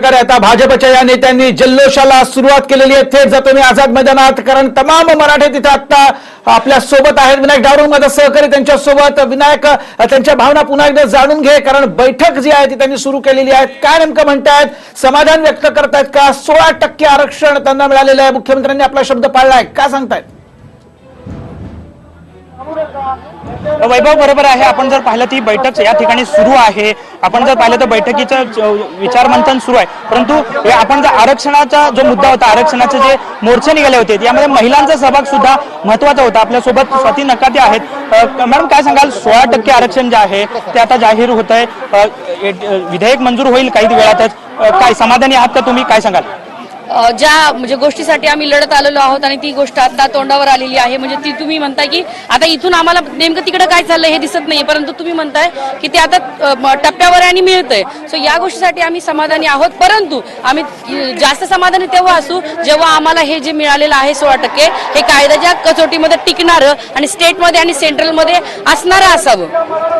प्रकारे आता भाजपच्या या नेत्यांनी जल्लोषाला सुरुवात केलेली आहे. थेट जातो मी आझाद मैदानात कारण तमाम मराठे तिथे आता आपल्यासोबत आहेत. विनायक डावरून माझा सहकारी त्यांच्यासोबत विनायक त्यांच्या भावना पुन्हा एकदा जाणून घे कारण बैठक जी आहे ती त्यांनी सुरू केलेली आहे. काय नेमकं म्हणतायत? समाधान व्यक्त करतायत का? सोळा टक्के आरक्षण त्यांना मिळालेलं आहे. मुख्यमंत्र्यांनी आपला शब्द पाळला आहे काय सांगतायत? वैभव बरोबर आहे. आपण जर पाहिलं ती बैठक या ठिकाणी सुरू आहे. आपण जर पाहिलं तर बैठकीचं च- विचारमंथन सुरू आहे. परंतु आपण जर आरक्षणाचा जो मुद्दा होता आरक्षणाचे जे मोर्चे निघाले होते यामध्ये महिलांचा सहभाग सुद्धा महत्त्वाचा होता. आपल्यासोबत स्वाती नकाते आहेत. मॅडम काय सांगाल? सोळा टक्के आरक्षण जे आहे ते आता जाहीर होत आहे विधेयक मंजूर होईल काही वेळातच. काय समाधानी आहात का तुम्ही? काय सांगाल? ज्या म्हणजे गोष्टीसाठी आम्ही लढत आलेलो आहोत आणि ती गोष्ट आता तोंडावर आलेली आहे म्हणजे ती तुम्ही म्हणताय की आता इथून आम्हाला नेमकं तिकडे काय चाललंय हे दिसत नाही परंतु तुम्ही म्हणताय की ते आता टप्प्यावर आणि मिळतंय. सो या गोष्टीसाठी आम्ही समाधानी आहोत परंतु आम्ही जास्त समाधानी तेव्हा असू जेव्हा आम्हाला हे जे मिळालेलं आहे सोळा टक्के हे कायद्याच्या कसोटीमध्ये टिकणारं आणि स्टेटमध्ये आणि सेंट्रलमध्ये असणारं असावं.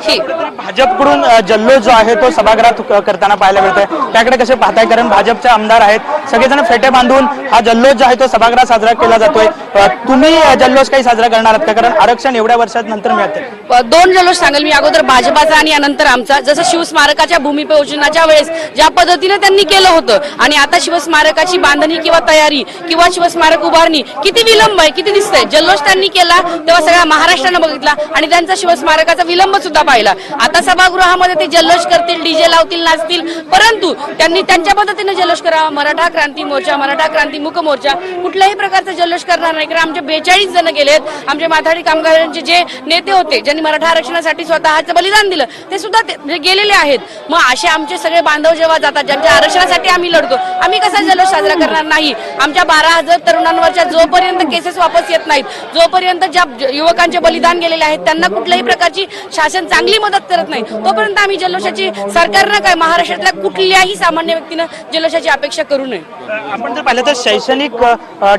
हे. भाजपकडून जल्लोष जो आहे तो सभागृहात करताना पाहायला मिळतोय. त्याकडे कसे पाहताय? कारण भाजपचे आमदार आहेत. सगळेजण बांधून हा जल्लोष जो आहे तो सभागृहात साजरा केला जातोय. तुम्ही जल्लोष काही साजरा करणार आहात का? कारण आरक्षण एवढ्या वर्षात नंतर मिळते दोन जल्लोष सांगेल मी. अगोदर भाजपाचा आणि यानंतर आमचा. जसं शिवस्मारकाच्या भूमिपूजनाच्या वेळेस ज्या पद्धतीने त्यांनी केलं होतं आणि आता शिवस्मारकाची बांधणी किंवा तयारी किंवा शिवस्मारक उभारणी किती विलंब आहे किती दिसतंय. जल्लोष त्यांनी केला तेव्हा सगळ्या महाराष्ट्रानं बघितला आणि त्यांचा शिवस्मारकाचा विलंब सुद्धा पाहिला. आता सभागृहामध्ये ते जल्लोष करतील डीजे लावतील नाचतील परंतु त्यांनी त्यांच्या पद्धतीने जल्लोष करावा. मराठा क्रांती मोर्चा मराठा क्रांती मुक मोर्चा कुठल्याही प्रकारचा जल्लोष करणार नाही कारण आमचे बेचाळीस जण गेलेत. आमचे माथाडी कामगारांचे जे नेते होते ज्यांनी मराठा आरक्षणासाठी स्वतःचं बलिदान दिलं ते सुद्धा ते- गेलेले आहेत. मग असे आमचे सगळे बांधव जेव्हा जातात ज्यांच्या आरक्षणासाठी आम्ही लढतो आम्ही कसा जल्लोष साजरा करणार नाही? आमच्या बारा हजार तरुणांवरच्या जोपर्यंत केसेस वापस येत नाहीत जोपर्यंत ज्या युवकांचे बलिदान गेलेले आहेत त्यांना कुठल्याही प्रकारची शासन चांगली मदत करत नाही तोपर्यंत आम्ही जल्लोषाची सरकारनं काय महाराष्ट्रातल्या कुठल्याही सामान्य व्यक्तीनं जल्लोषाची अपेक्षा करू नये. आपण जर पाहिलं तर शैक्षणिक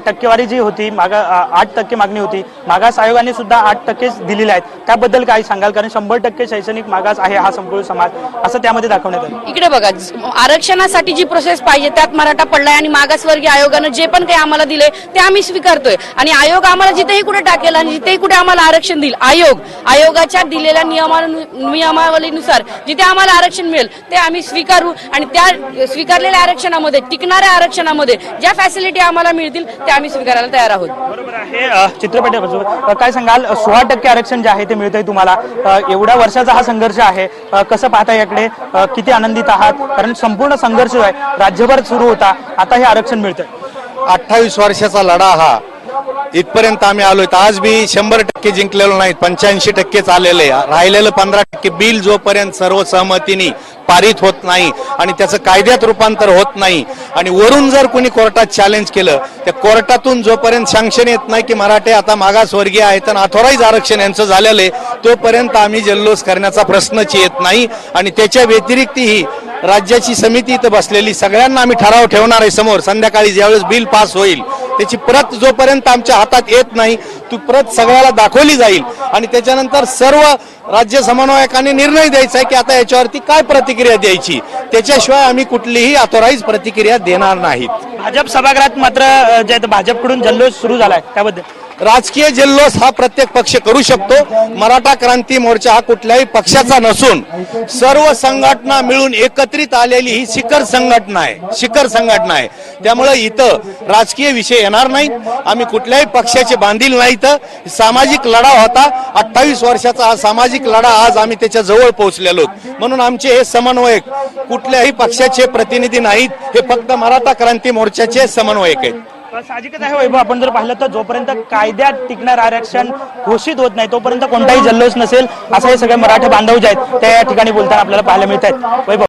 टक्केवारी जी होती मागा आठ टक्के मागणी होती. मागास आयोगाने सुद्धा आठ टक्केच दिलेले आहेत. त्याबद्दल काय सांगाल? कारण शंभर टक्के शैक्षणिक मागास आहे हा संपूर्ण समाज. असं त्यामध्ये दाखवण्यात आलं. इकडे बघा आरक्षणासाठी जी प्रोसेस पाहिजे त्यात मराठा पडलाय आणि मागासवर्गीय आयोगानं जे पण काही आम्हाला दिले ते आम्ही स्वीकारतोय. आणि आयोग आम्हाला जिथेही कुठे टाकेल आणि जिथेही कुठे आम्हाला आरक्षण देईल आयोग आयोगाच्या दिलेल्या नियमानु- नियमावलीनुसार जिथे आम्हाला आरक्षण मिळेल ते आम्ही स्वीकारू. आणि त्या स्वीकारलेल्या आरक्षणामध्ये टिकणाऱ्या आरक्षणामध्ये ज्या फॅसिलिटी आम्हाला मिळतील त्या आम्ही स्वीकारायला तयार आहोत. बरोबर आहे. अ, चित्रपटापासून काय सांगाल? सोळा टक्के आरक्षण जे आहे ते मिळतंय तुम्हाला. एवढ्या वर्षाचा हा संघर्ष आहे. कसं पाहता याकडे? किती आनंदित आहात? कारण संपूर्ण संघर्ष जो आहे राज्यभर सुरू होता. आता हे आरक्षण मिळतंय. अठ्ठावीस वर्षाचा लढा हा इथपर्यंत आम्ही आलोय. तर आज बी शंभर टक्के जिंकलेलो नाहीत पंच्याऐंशी टक्केच आलेले राहिलेलं पंधरा टक्के बिल जोपर्यंत सर्व सहमतीने पारित होत नाही आणि त्याचं कायद्यात रूपांतर होत नाही आणि वरून जर कोणी कोर्टात चॅलेंज केलं त्या कोर्टातून जोपर्यंत सँक्शन येत नाही की मराठे आता मागासवर्गीय आहेत आणि अथोराईज आरक्षण यांचं झालेलं आहे तोपर्यंत आम्ही जल्लोष करण्याचा प्रश्नच येत नाही. आणि त्याच्या व्यतिरिक्तही राज्याची समिती इथं बसलेली सगळ्यांना आम्ही ठराव ठेवणार आहे समोर. संध्याकाळी ज्यावेळेस बिल पास होईल त्याची प्रत जोपर्यंत आमच्या हातात येत नाही ती प्रत सगळ्याला दाखवली जाईल. आणि त्याच्यानंतर सर्व राज्य समन्वयकांनी निर्णय द्यायचा आहे की आता याच्यावरती काय प्रतिक्रिया द्यायची? त्याच्याशिवाय आम्ही कुठलीही ऑथोराईज प्रतिक्रिया देणार नाहीत. भाजप सभागृहात मात्र जे भाजपकडून जल्लोष सुरू झालाय त्याबद्दल. राजकीय जल्लोष हा प्रत्येक पक्ष करू शकतो. मराठा क्रांती मोर्चा हा कुठल्याही पक्षाचा नसून सर्व संघटना मिळून एकत्रित आलेली ही शिखर संघटना आहे. शिखर संघटना आहे. त्यामुळे इथं राजकीय विषय येणार नाहीत. आम्ही कुठल्याही पक्षाचे बांधील नाही तर सामाजिक लढा होता. अठ्ठावीस वर्षाचा हा सामाजिक लढा आज आम्ही त्याच्याजवळ पोहोचलेलो म्हणून आमचे हे समन्वयक कुठल्याही पक्षाचे प्रतिनिधी नाहीत. हे फक्त मराठा क्रांती मोर्चा मोर्चाचे समन्वयक आहेत. साहजिकच आहे वैभव आपण जर पाहिलं तर जोपर्यंत कायद्यात टिकणार आरक्षण घोषित होत नाही तोपर्यंत कोणताही जल्लोष नसेल असं हे सगळे मराठा बांधव जे आहेत त्या या ठिकाणी बोलताना आपल्याला पाहायला मिळत आहेत वैभव